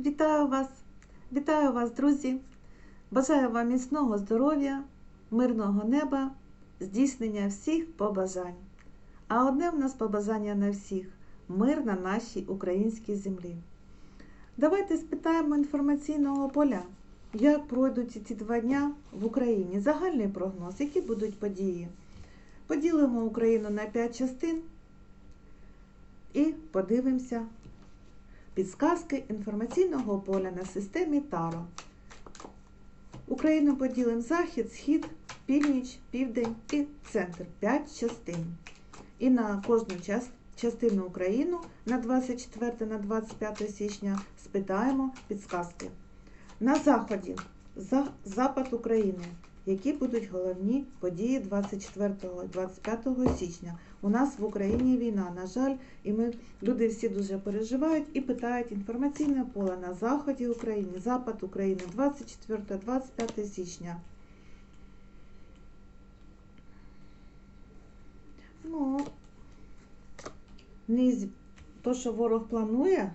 Вітаю вас! Вітаю вас, друзі! Бажаю вам міцного здоров'я, мирного неба, здійснення всіх побажань. А одне в нас побажання на всіх мир на нашій українській землі. Давайте спитаємо інформаційного поля, як пройдуть ці два дня в Україні. Загальний прогноз, які будуть події. Поділимо Україну на 5 частин і подивимося підсказки інформаційного поля на системі Таро. Україну поділимо захід, схід, північ, південь і центр 5 частин. І на кожну частину Україну на 24 на 25 січня спитаємо підсказки. На заході за запад України. Які будуть головні події 24-25 січня? У нас в Україні війна, на жаль, і ми люди всі дуже переживають і питають інформаційне поле на заході України, запад України, 24-25 січня. Ну, то, що ворог планує,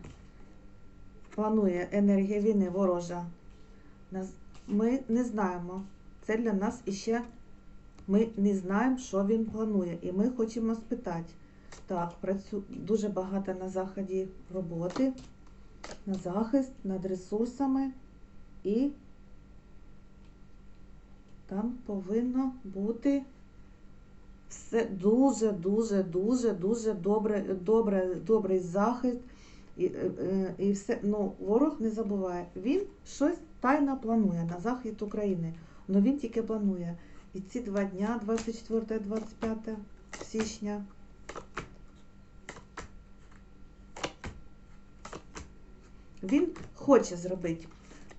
планує енергія війни ворожа, ми не знаємо. Це для нас іще ми не знаємо, що він планує. І ми хочемо спитати. Так, працю... дуже багато на заході роботи, на захист, над ресурсами і там повинно бути все дуже, дуже, дуже, дуже добре, добре, добрий захист. І, е, е, і все, ну, ворог не забуває, він щось тайно планує на захід України. Ну він тільки планує. І ці два дня, 24-25 січня. Він хоче зробити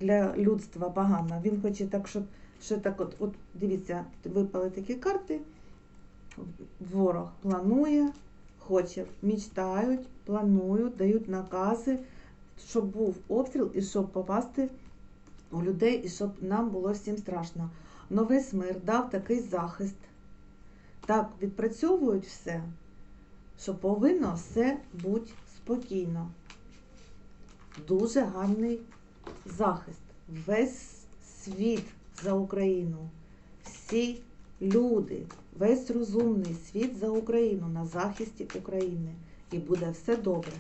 для людства погано. Він хоче так, щоб що так от, от дивіться, випали такі карти. Ворог планує, хоче, мечтають, планують, дають накази, щоб був обстріл і щоб попасти у людей, і щоб нам було всім страшно. Но весь мир дав такий захист. Так відпрацьовують все, що повинно все бути спокійно. Дуже гарний захист. Весь світ за Україну. Всі люди, весь розумний світ за Україну на захисті України. І буде все добре.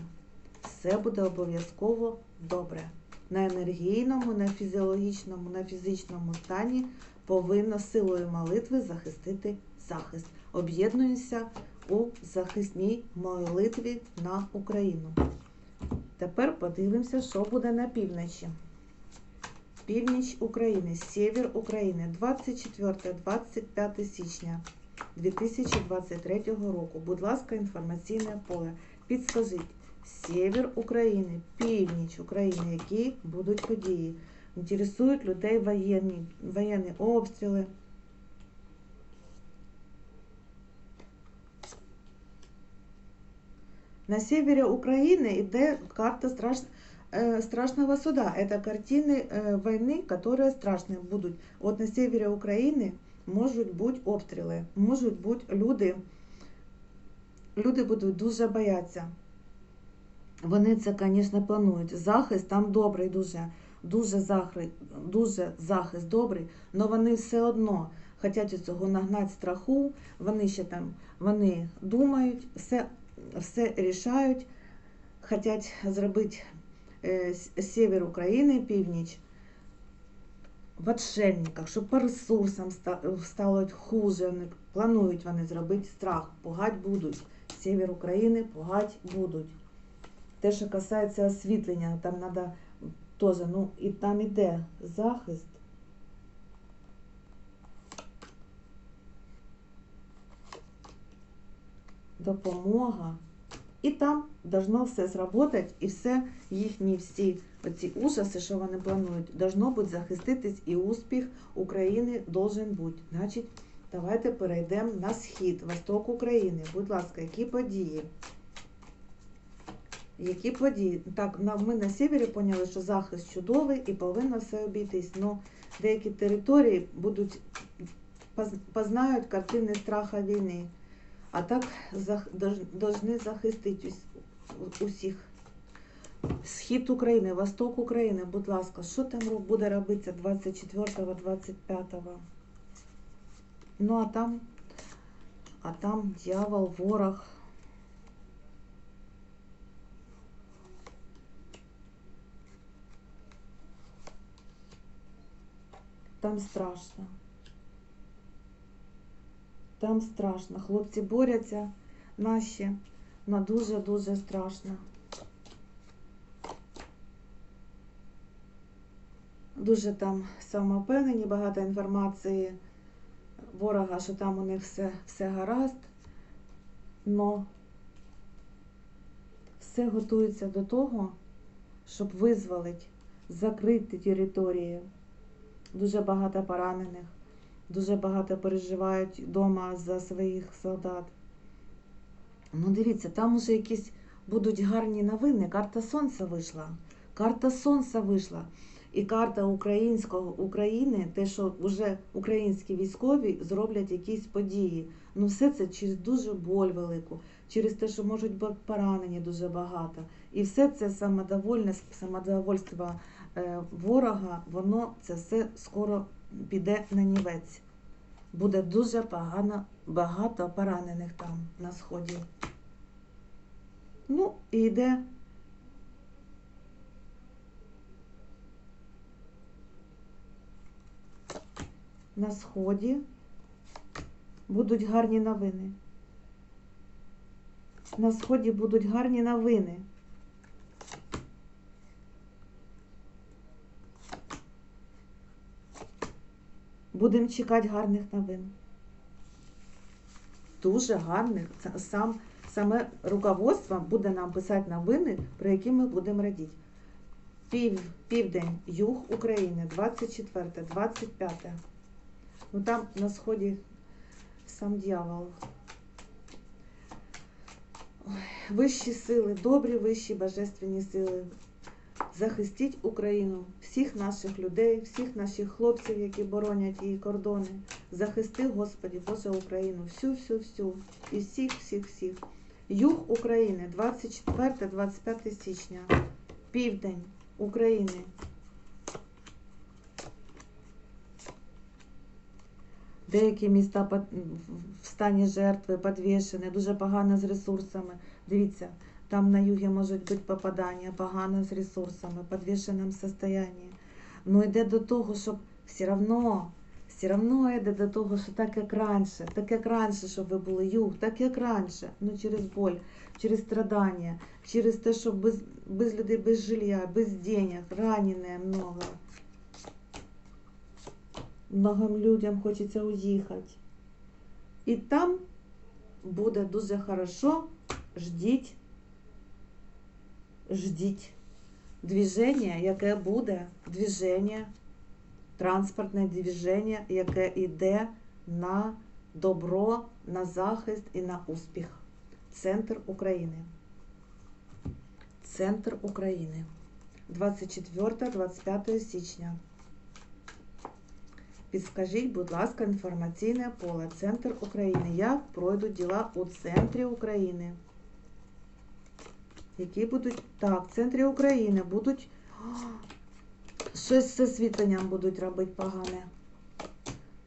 Все буде обов'язково добре. На енергійному, на фізіологічному, на фізичному стані повинно силою молитви захистити захист. Об'єднуємося у захисній молитві на Україну. Тепер подивимося, що буде на півночі. Північ України, север України, 24-25 січня 2023 року. Будь ласка, інформаційне поле. Підскажіть, север України, північ України, які будуть події. Інтересують людей воєнні, воєнні обстріли. На севере Украины идет карта страш... э, страшного суда. Это картины э, войны, которые страшные будут. Вот на севере України можуть бути обстріли, можуть бути люди. Люди будуть дуже боятися. Вони це, звісно, планують. Захист там добрий, дуже, дуже захист, дуже захист добрий, але вони все одно хочуть цього нагнати страху. Вони ще там вони думають, все, все рішають, хочуть зробити е, север України, північ. В отшельниках, щоб по ресурсам стало хуже. Планують вони зробити страх, пугать будуть. Север України пугать будуть. Те, що касається освітлення, там треба теж, ну і там іде захист. Допомога. І там должно все зработати, і все їхні всі оці ужаси, що вони планують, должно бути захиститись, і успіх України должен бути. Значить, давайте перейдемо на схід, восток України. Будь ласка, які події? Які події? Так, ми на севері поняли, що захист чудовий і повинно все обійтись. Ну, деякі території будуть познають картини страха війни. А так должны захистити ус- усіх. Схід України, Восток України, будь ласка, що там буде робитися 24-го, 25-го? Ну, а там, а там дьявол, ворог. Там страшно. Там страшно. Хлопці борються наші, на дуже-дуже страшно. Дуже там самовпевнені, багато інформації ворога, що там у них все, все гаразд, но все готується до того, щоб визволити, закрити території. Дуже багато поранених, дуже багато переживають вдома за своїх солдат. Ну, дивіться, там уже якісь будуть гарні новини. Карта Сонця вийшла. Карта Сонця вийшла. І карта українського України, те, що вже українські військові зроблять якісь події. Ну, все це через дуже боль велику, через те, що можуть бути поранені дуже багато. І все це самодовольне, самодовольство ворога, воно це все скоро піде на нівець. Буде дуже погано, багато поранених там на сході. Ну, і йде на сході будуть гарні новини. На сході будуть гарні новини. Будемо чекати гарних новин. Дуже гарних. Сам, саме руководство буде нам писати новини, про які ми будемо радіти. Пів, південь, юг України, 24, 25. Ну там на сході сам дьявол. Ой, вищі сили, добрі вищі божественні сили. Захистіть Україну, всіх наших людей, всіх наших хлопців, які боронять її кордони. Захисти, Господі, Боже Україну, всю, всю, всю. І всіх, всіх, всіх. Юг України, 24-25 січня. Південь України. Деякі міста в стані жертви, підвішені, дуже погано з ресурсами. Дивіться, там на югі можуть бути попадання, погано з ресурсами, в підвішеному стані. Ну йде до того, щоб все одно, все одно йде до того, що так як раніше, так як раніше, щоб ви були юг, так як раніше, ну через боль, через страдання, через те, що без, без людей, без жилья, без денег, ранене много. Многим людям хочеться уїхати. І там буде дуже хорошо. Ждіть, ждіть движення, яке буде, движення, транспортне движення, яке йде на добро, на захист і на успіх. Центр України. Центр України. 24-25 січня. Підскажіть, будь ласка, інформаційне поле. Центр України. Як пройдуть діла у центрі України? Які будуть. Так, в центрі України будуть. Щось з освітленням будуть робити погане.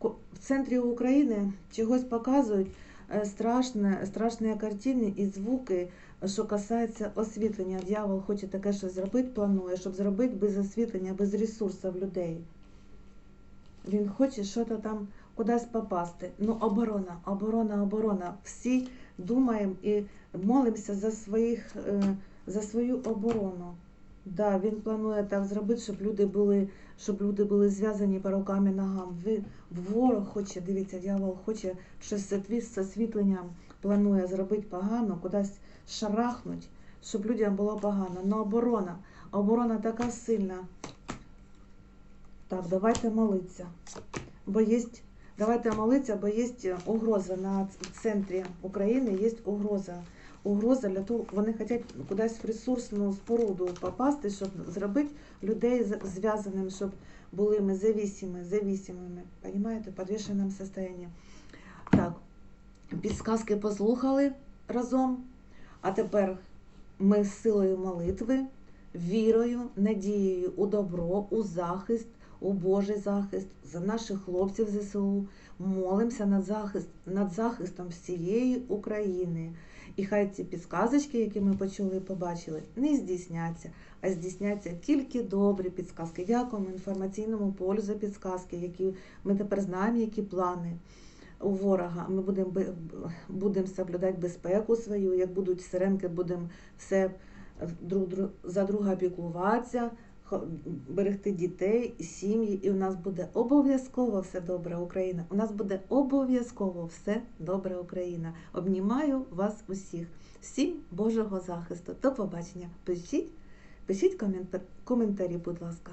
В центрі України чогось показують е, страшне, страшні картини і звуки, що касається освітлення. Дьявол хоче таке щось зробити, планує, щоб зробити без освітлення, без ресурсів людей. Він хоче щось там кудись попасти. Ну, оборона, оборона, оборона. Всі думаємо і молимося за своїх, е, за свою оборону. Да, він планує так зробити, щоб люди були, щоб люди були зв'язані по рукам і ногам. Ворог хоче, дивіться, дьявол хоче щось з освітленням, планує зробити погано, кудись шарахнуть, щоб людям було погано. Но оборона, оборона така сильна. Так, давайте молитися. Бо є, давайте молитися, бо є угроза на центрі України, є угроза. Угроза для того, вони хочуть кудись в ресурсну споруду попасти, щоб зробити людей зв'язаним, щоб були ми зависимі, зависимими. Понимаєте, в підвішеному стані. Так, підсказки послухали разом. А тепер ми з силою молитви вірою, надією у добро, у захист, у Божий захист за наших хлопців ЗСУ. Молимося над, захист, над захистом всієї України. І хай ці підсказочки, які ми почули і побачили, не здійсняться, а здійсняться тільки добрі підсказки. Дякуємо інформаційному полю за підсказки, які ми тепер знаємо, які плани у ворога. Ми будемо будемо соблюдати безпеку свою. Як будуть сиренки, будемо все друг, друг за друга піклуватися, берегти дітей, сім'ї, і у нас буде обов'язково все добре, Україна. У нас буде обов'язково все добре, Україна. Обнімаю вас усіх. Всім Божого захисту. До побачення. Пишіть, пишіть коментар- коментарі, будь ласка.